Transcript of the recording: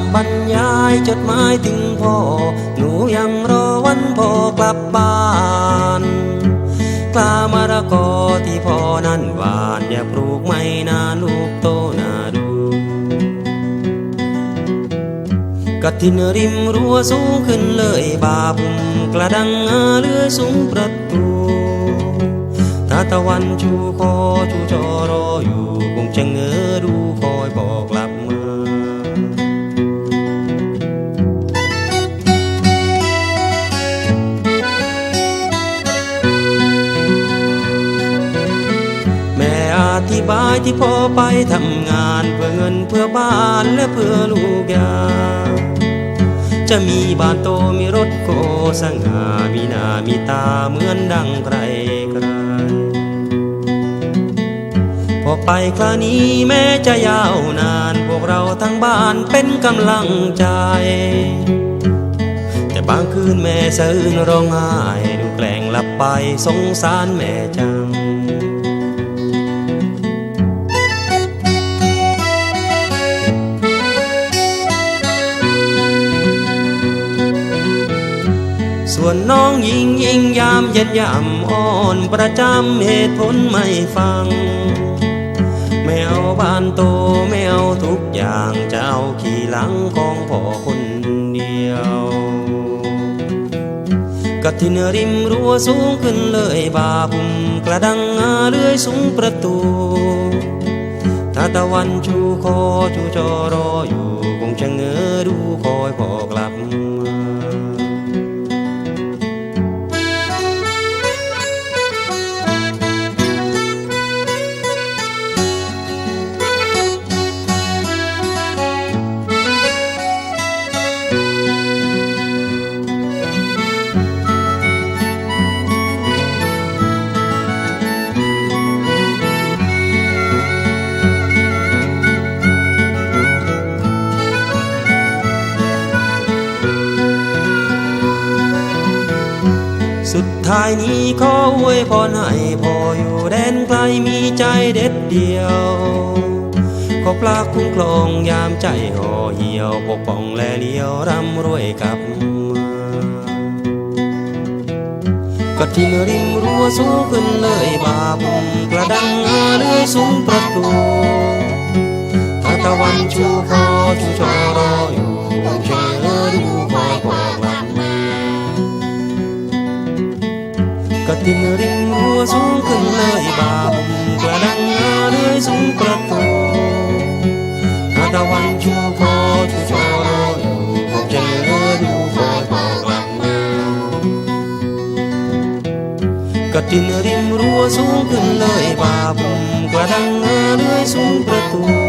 ำบรรยายจดหมายถึงพ่อ หนูยังรอวันพ่อกลับบ้านกล้ามะระกอที่พ่อนั้นหวานอย่าปลูกไม่นานลูกโตนาดูกระทินริมรั้วสูงขึ้นเลยบาบุมกระดังอาเลือยสูงประตูถ้าตะวันชูคอชูจอรออยู่คงจะเงอ ธิบายที่พ่อไปทำงานเพื่อเงินเพื่อบ้านและเพื่อลูกยา จะมีบ้านโตมีรถโกสง่ามีหน้ามีตาเหมือนดังใครใครพอไปคราวนี้แม้จะยาวนานพวกเราทั้งบ้านเป็นกำลังใจ แต่บางคืนแม่สะอื้นร้องไห้ดูแกล้งหลับไปสงสารแม่จัง วนน้องยิงยิงยามเย็นยามอ่อนประจำเหตุผลไม่ฟังไม่เอาบ้านโตไม่เอาทุกอย่างจะเอาขี่หลังของพ่อคนเดียวกระทินริมรั้วสูงขึ้นเลยบาบุมกระดังอาเลื่อยสูงประตูถ้าตะวันชูคอชูจอรออยู่คงจะเงอดูคอยพ่อ ท้ายนี้ขออวยพรให้พ่ออยู่แดนไกลมีใจเด็ดเดียว ขอปลาคุ้มครองยามใจห่อเหี่ยวปกป้องและเลี้ยวร่ำรวยกลับมาก็ที่นริมรั้วสูงขึ้นเลยบาบุมกระดังอาเลื่อยสูงประตูถ้าตะวันชูคอชูจอรออยู่ กระตินริมรั้วสูงขึ้นเลยบาบุมกระดังอาเลื่อยสูงประตูถ้าตะวันชูคอชูจอรออยู่คงจะเงอดูคอยบอกกลับมากระตินริมรั้วสูงขึ้นเลยบาบุมกระดังอาเลื่อยสูงประตู